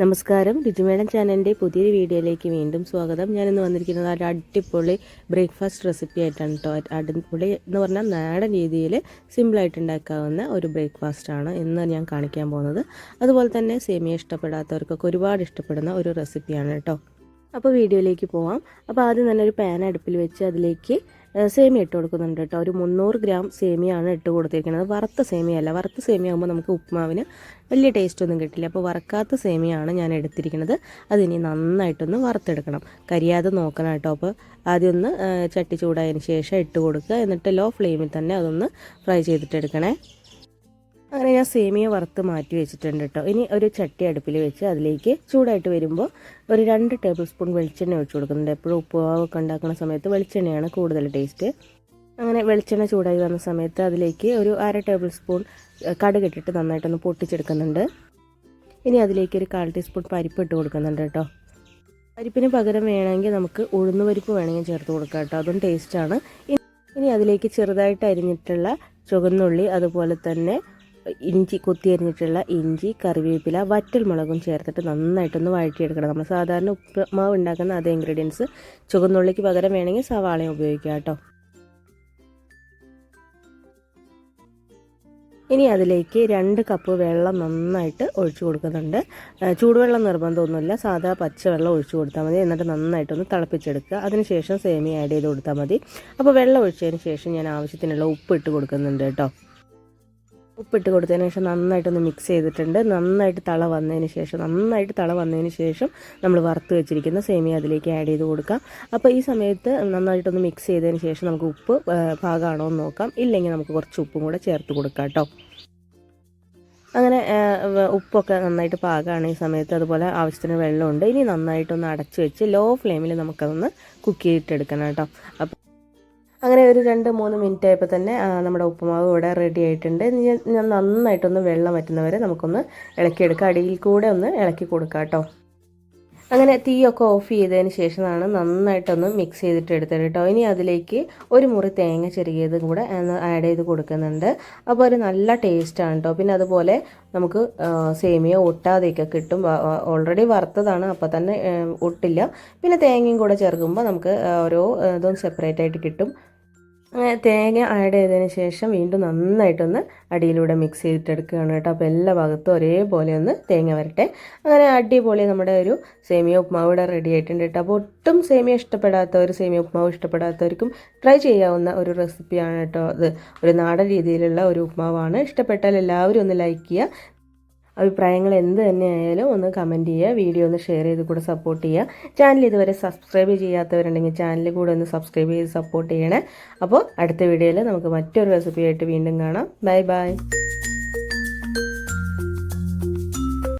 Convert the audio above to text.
നമസ്കാരം. രുചിമേടം ചാനലിന്റെ പുതിയൊരു വീഡിയോയിലേക്ക് വീണ്ടും സ്വാഗതം. ഞാനിന്ന് വന്നിരിക്കുന്നത് ഒരു അടിപൊളി ബ്രേക്ക്ഫാസ്റ്റ് റെസിപ്പി ആയിട്ടാണ് കേട്ടോ അടിപൊളി എന്ന് പറഞ്ഞാൽ നാടൻ രീതിയിൽ സിമ്പിളായിട്ട് ഉണ്ടാക്കാവുന്ന ഒരു ബ്രേക്ക്ഫാസ്റ്റാണ് ഇന്ന് ഞാൻ കാണിക്കാൻ പോകുന്നത്. അതുപോലെ തന്നെ സേമിയ ഇഷ്ടപ്പെടാത്തവർക്കൊക്കെ ഒരുപാട് ഇഷ്ടപ്പെടുന്ന ഒരു റെസിപ്പിയാണ് കേട്ടോ അപ്പോൾ വീഡിയോയിലേക്ക് പോവാം. അപ്പോൾ ആദ്യം തന്നെ ഒരു പാൻ അടുപ്പിൽ വെച്ച് അതിലേക്ക് സേമിയ ഇട്ട് കൊടുക്കുന്നുണ്ട് കേട്ടോ. ഒരു മുന്നൂറ് ഗ്രാം സേമിയാണ് ഇട്ട് കൊടുത്തിരിക്കുന്നത്. വറുത്ത സേമിയല്ല വറുത്ത സേമിയ ആകുമ്പോൾ നമുക്ക് ഉപ്പുമാവിന് വലിയ ടേസ്റ്റ് ഒന്നും കിട്ടില്ല. അപ്പോൾ വറക്കാത്ത സേമിയാണ് ഞാൻ എടുത്തിരിക്കുന്നത്. അതിനി നന്നായിട്ടൊന്ന് വറുത്തെടുക്കണം. കരിയാതെ നോക്കണം കേട്ടോ. അപ്പോൾ ആദ്യം ഒന്ന് ചട്ടി ചൂടായതിന് ശേഷം ഇട്ട് കൊടുക്കുക. എന്നിട്ട് ലോ ഫ്ലെയിമിൽ തന്നെ അതൊന്ന് ഫ്രൈ ചെയ്തിട്ടെടുക്കണേ. അങ്ങനെ ഞാൻ സേമിയ വറുത്ത് മാറ്റി വെച്ചിട്ടുണ്ട് കേട്ടോ ഇനി ഒരു ചട്ടി അടുപ്പിൽ വെച്ച് അതിലേക്ക് ചൂടായിട്ട് വരുമ്പോൾ ഒരു രണ്ട് ടേബിൾ സ്പൂൺ വെളിച്ചെണ്ണ ഒഴിച്ചു കൊടുക്കുന്നുണ്ട്. എപ്പോഴും ഉപ്പുമാവൊക്കെ ഉണ്ടാക്കുന്ന സമയത്ത് വെളിച്ചെണ്ണയാണ് കൂടുതൽ ടേസ്റ്റ്. അങ്ങനെ വെളിച്ചെണ്ണ ചൂടായി വന്ന സമയത്ത് അതിലേക്ക് ഒരു അര ടേബിൾ സ്പൂൺ കടുകിട്ടിട്ട് നന്നായിട്ടൊന്ന് പൊട്ടിച്ചെടുക്കുന്നുണ്ട്. ഇനി അതിലേക്ക് ഒരു കാൽ ടീസ്പൂൺ പരിപ്പ് ഇട്ട് കൊടുക്കുന്നുണ്ട് കേട്ടോ പരിപ്പിന് പകരം വേണമെങ്കിൽ നമുക്ക് ഉഴുന്ന് പരിപ്പ് വേണമെങ്കിൽ ചേർത്ത് കൊടുക്കാം കേട്ടോ അതും ടേസ്റ്റാണ് ഇനി അതിലേക്ക് ചെറുതായിട്ട് അരിഞ്ഞിട്ടുള്ള ചുവന്നുള്ളി അതുപോലെ തന്നെ ഇഞ്ചി കൊത്തി അരിഞ്ഞിട്ടുള്ള ഇഞ്ചി കറിവേപ്പില വറ്റൽ മുളകും ചേർത്തിട്ട് നന്നായിട്ടൊന്ന് വഴറ്റിയെടുക്കണം. നമ്മൾ സാധാരണ ഉപ്പുമാവ് ഉണ്ടാക്കുന്ന അതേ ഇൻഗ്രീഡിയൻസ് ചുവന്നുള്ളിക്ക് പകരം വേണമെങ്കിൽ സവാളയും ഉപയോഗിക്കാം കേട്ടോ. ഇനി അതിലേക്ക് രണ്ട് കപ്പ് വെള്ളം നന്നായിട്ട് ഒഴിച്ചു കൊടുക്കുന്നുണ്ട്. ചൂടുവെള്ളം നിർബന്ധമൊന്നുമില്ല. സാധാ പച്ചവെള്ളം ഒഴിച്ചു കൊടുത്താൽ മതി. എന്നിട്ട് നന്നായിട്ടൊന്ന് തിളപ്പിച്ചെടുക്കുക. അതിനുശേഷം സേമിയ ആഡ് ചെയ്ത് കൊടുത്താൽ മതി. അപ്പോൾ വെള്ളം ഒഴിച്ചതിന് ശേഷം ഞാൻ ആവശ്യത്തിനുള്ള ഉപ്പ് ഇട്ട് കൊടുക്കുന്നുണ്ട് കേട്ടോ. ഉപ്പിട്ട് കൊടുത്തതിന് ശേഷം നന്നായിട്ടൊന്ന് മിക്സ് ചെയ്തിട്ടുണ്ട്. നന്നായിട്ട് തള വന്നതിന് ശേഷം നന്നായിട്ട് തള വന്നതിന് ശേഷം നമ്മൾ വറുത്ത് വെച്ചിരിക്കുന്ന സേമിയ അതിലേക്ക് ആഡ് ചെയ്ത് കൊടുക്കാം. അപ്പോൾ ഈ സമയത്ത് നന്നായിട്ടൊന്ന് മിക്സ് ചെയ്തതിന് ശേഷം നമുക്ക് ഉപ്പ് പാകമാണോ എന്ന് നോക്കാം. ഇല്ലെങ്കിൽ നമുക്ക് കുറച്ച് ഉപ്പും കൂടെ ചേർത്ത് കൊടുക്കാം കേട്ടോ അങ്ങനെ ഉപ്പൊക്കെ നന്നായിട്ട് പാകമാണ് ഈ സമയത്ത്. അതുപോലെ ആവശ്യത്തിന് വെള്ളമുണ്ട്. ഇനി നന്നായിട്ടൊന്ന് അടച്ചു വെച്ച് ലോ ഫ്ലെയിമിൽ നമുക്കതൊന്ന് കുക്ക് ചെയ്തിട്ടെടുക്കണം കേട്ടോ അപ്പോൾ അങ്ങനെ ഒരു രണ്ട് മൂന്ന് മിനിറ്റ് ആയപ്പോൾ തന്നെ നമ്മുടെ ഉപ്പുമാവ് ഇവിടെ റെഡി ആയിട്ടുണ്ട്. ഞാൻ നന്നായിട്ടൊന്ന് വെള്ളം വറ്റുന്നവരെ നമുക്കൊന്ന് ഇളക്കിയെടുക്കാം. അടിയിൽ കൂടെ ഒന്ന് ഇളക്കി കൊടുക്കാം കേട്ടോ. അങ്ങനെ തീയൊക്കെ ഓഫ് ചെയ്തതിന് ശേഷമാണ് നന്നായിട്ടൊന്ന് മിക്സ് ചെയ്തിട്ട് എടുത്തത് കേട്ടോ. ഇനി അതിലേക്ക് ഒരു മുറി തേങ്ങ ചെറിയത് കൂടെ ആഡ് ചെയ്ത് കൊടുക്കുന്നുണ്ട്. അപ്പോൾ ഒരു നല്ല ടേസ്റ്റാണ് കേട്ടോ. പിന്നെ അതുപോലെ നമുക്ക് സേമിയ ഒട്ടാതെയൊക്കെ കിട്ടും. ഓൾറെഡി വറുത്തതാണ് അപ്പോൾ തന്നെ ഒട്ടില്ല. പിന്നെ തേങ്ങയും കൂടെ ചേർക്കുമ്പോൾ നമുക്ക് ഓരോ ഇതും സെപ്പറേറ്റ് ആയിട്ട് കിട്ടും. അങ്ങനെ തേങ്ങ ആഡ് ചെയ്തതിന് ശേഷം വീണ്ടും നന്നായിട്ടൊന്ന് അടിയിലൂടെ മിക്സ് ചെയ്തിട്ടെടുക്കുകയാണ് കേട്ടോ. അപ്പോൾ എല്ലാ ഭാഗത്തും ഒരേപോലെ ഒന്ന് തേങ്ങ വരട്ടെ. അങ്ങനെ അടിപൊളി നമ്മുടെ ഒരു സേമിയ ഉപ്മാവ് ഇവിടെ റെഡി ആയിട്ടുണ്ട് കേട്ടോ. അപ്പോൾ ഒട്ടും സേമിയ ഇഷ്ടപ്പെടാത്തവർ സേമിയ ഉപ്മാവ് ഇഷ്ടപ്പെടാത്തവർക്കും ട്രൈ ചെയ്യാവുന്ന ഒരു റെസിപ്പിയാണ് കേട്ടോ അത് ഒരു നാടൻ രീതിയിലുള്ള ഒരു ഉപ്മാവാണ്. ഇഷ്ടപ്പെട്ടാൽ എല്ലാവരും ഒന്ന് ലൈക്ക് ചെയ്യുക. അഭിപ്രായങ്ങൾ എന്ത് തന്നെയായാലും ഒന്ന് കമന്റ് ചെയ്യുക വീഡിയോ ഒന്ന് ഷെയർ ചെയ്ത് കൂടെ സപ്പോർട്ട് ചെയ്യുക. ചാനൽ ഇതുവരെ സബ്സ്ക്രൈബ് ചെയ്യാത്തവരുണ്ടെങ്കിൽ ചാനൽ കൂടെ ഒന്ന് സബ്സ്ക്രൈബ് ചെയ്ത് സപ്പോർട്ട് ചെയ്യണേ. അപ്പോൾ അടുത്ത വീഡിയോയിൽ നമുക്ക് മറ്റൊരു റെസിപ്പിയായിട്ട് വീണ്ടും കാണാം. Bye bye